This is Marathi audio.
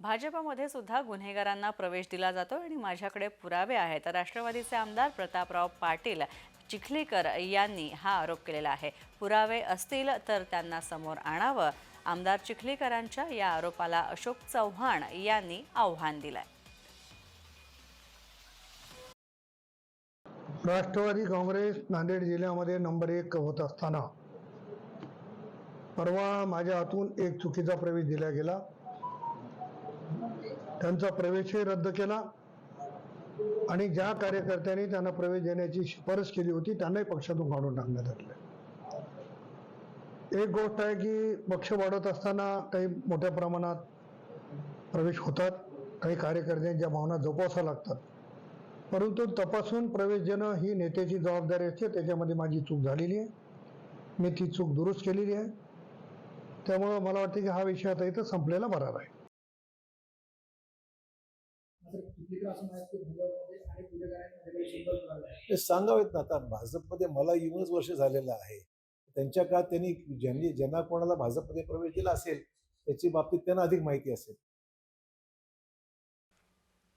भाजपमध्ये सुद्धा गुन्हेगारांना प्रवेश दिला जातो आणि माझ्याकडे पुरावे आहेत. राष्ट्रवादीचे आमदार प्रतापराव पाटील चिखलीकर यांनी हा आरोप केलेला आहे. पुरावे असतील तर त्यांना समोर आणावं. आमदार चिखलीकरांच्या या आरोपाला अशोक चव्हाण यांनी आव्हान दिलंय. राष्ट्रवादी काँग्रेस नांदेड जिल्ह्यामध्ये नंबर एक होत असताना परवा माझ्या हातून एक चुकीचा प्रवेश दिला गेला. त्यांचा प्रवेशही रद्द केला. आणि ज्या कार्यकर्त्यांनी त्यांना प्रवेश देण्याची शिफारस केली होती त्यांनाही पक्षातून काढून टाकण्यात आले एक गोष्ट आहे की पक्ष वाढत असताना काही मोठ्या प्रमाणात प्रवेश होतात. काही कार्यकर्त्यांच्या भावना जोपासाव्या लागतात. परंतु तपासून प्रवेश देणं ही नेत्याची जबाबदारी असते. त्याच्यामध्ये माझी चूक झालेली आहे. मी ती चूक दुरुस्त केलेली आहे. त्यामुळं मला वाटतं की हा विषय आता इथं संपलेला बरा आहे. ते सांगावेत ना आता भाजपमध्ये मला येऊनच वर्ष झालेलं आहे. त्यांच्या काळात त्यांनी ज्यांनी ज्यांना कोणाला भाजपमध्ये प्रवेश दिला असेल त्याची बाबतीत त्यांना अधिक माहिती असेल.